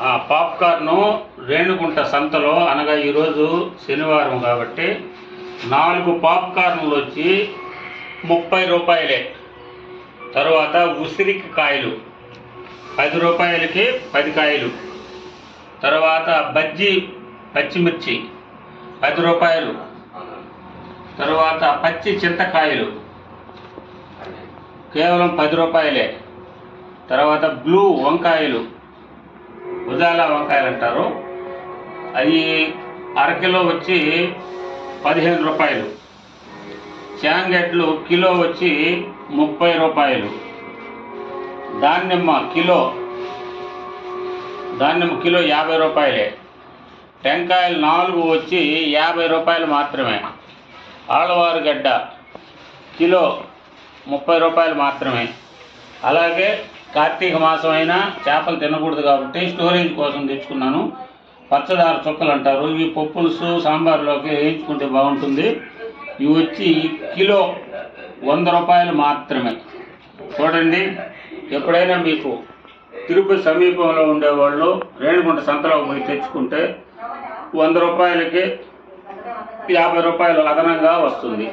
ఆ పాప్కార్ను రేణుగుంట సంతలో అనగా ఈరోజు శనివారం కాబట్టి నాలుగు పాప్కార్న్లు వచ్చి ముప్పై రూపాయలే. తర్వాత ఉసిరికి కాయలు. పది రూపాయలకి పది కాయలు. తర్వాత బజ్జీ పచ్చిమిర్చి పది రూపాయలు. తర్వాత పచ్చి చింతకాయలు. కేవలం పది రూపాయలే. తర్వాత బ్లూ వంకాయలు. ఉజాల వంకాయలు అంటారు అవి అరకిలో వచ్చి పదిహేను రూపాయలు. చాంగెట్లు కిలో వచ్చి ముప్పై రూపాయలు. దానిమ్మ కిలో దానిమ్మ కిలో యాభై రూపాయలే. టెంకాయలు నాలుగు వచ్చి యాభై రూపాయలు మాత్రమే. ఆళ్ళవారిగడ్డ కిలో ముప్పై రూపాయలు మాత్రమే. అలాగే కార్తీక మాసం అయినా చేపలు తినకూడదు కాబట్టి స్టోరేజ్ కోసం తెచ్చుకున్నాను. పచ్చదార చుక్కలు అంటారు. ఇవి పప్పులుసు సాంబార్లోకి వేయించుకుంటే బాగుంటుంది. ఇవి వచ్చి కిలో వంద రూపాయలు మాత్రమే. చూడండి ఎప్పుడైనా మీకు తిరుపతి సమీపంలో ఉండేవాళ్ళు రేణిగుంట సంతలో పోయి తెచ్చుకుంటే వంద రూపాయలకి యాభై రూపాయలు అదనంగా వస్తుంది.